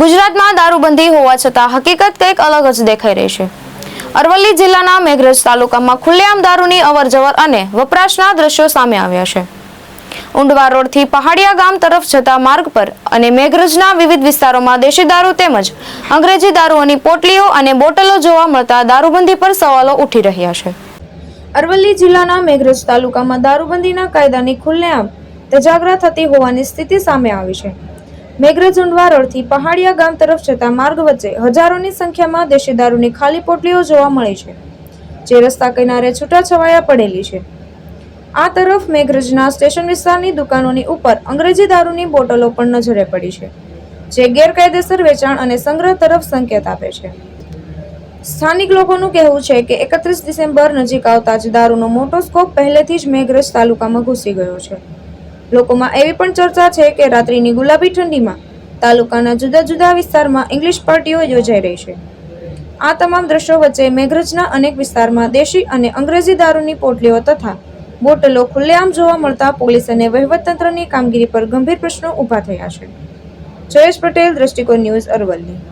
ગુજરાતમાં દારૂબંધી હોવા છતાં હકીકત કંઈક અલગ જ દેખાઈ રહી છે. અરવલ્લી જિલ્લાના મેઘરજ તાલુકામાં ખુલ્લેઆમ દારૂની અવરજવર અને વપરાશના દ્રશ્યો સામે આવ્યા છે. ઉંડવા રોડથી પહાડિયા ગામ તરફ જતા માર્ગ પર અને મેઘરજના વિવિધ વિસ્તારોમાં દેશી દારૂ તેમજ અંગ્રેજી દારૂઓની પોટલીઓ અને બોટલો જોવા મળતા દારૂબંધી પર સવાલો ઉઠી રહ્યા છે. અરવલ્લી જિલ્લાના મેઘરજ તાલુકામાં દારૂબંધીના કાયદાની ખુલ્લેઆમ, તજાગરા થતી હોવાની સ્થિતિ સામે આવી છે. મેઘરજ ઉંડવા રોડથી પહાડિયા ગામ તરફ જતા માર્ગ વચ્ચે હજારોની સંખ્યામાં દેશી દારૂની ખાલી પોટલીઓ જોવા મળી છે, જે રસ્તા કિનારે છૂટાછવાયા પડેલી છે. આ તરફ મેઘરજના સ્ટેશન વિસ્તારની દુકાનોની ઉપર અંગ્રેજી દારૂની બોટલો પણ નજરે પડી છે, જે ગેરકાયદેસર વેચાણ અને સંગ્રહ તરફ સંકેત આપે છે. સ્થાનિક લોકોનું કહેવું છે કે એકત્રીસ ડિસેમ્બર નજીક આવતા જ દારૂનો મોટો સ્કોપ પહેલેથી જ મેઘરજ તાલુકામાં ઘૂસી ગયો છે. લોકોમાં એવી પણ ચર્ચા છે કે રાત્રિની ગુલાબી ઠંડીમાં તાલુકાના જુદા જુદા વિસ્તારમાં ઇંગ્લિશ પાર્ટીઓ યોજાઈ રહી છે. આ તમામ દ્રશ્યો વચ્ચે મેઘરજના અનેક વિસ્તારમાં દેશી અને અંગ્રેજી દારૂની પોટલીઓ તથા બોટલો ખુલ્લેઆમ જોવા મળતા પોલીસ અને વહીવટતંત્રની કામગીરી પર ગંભીર પ્રશ્નો ઊભા થયા છે. જયેશ પટેલ, દ્રષ્ટિકોણ ન્યૂઝ અરવલ્લી.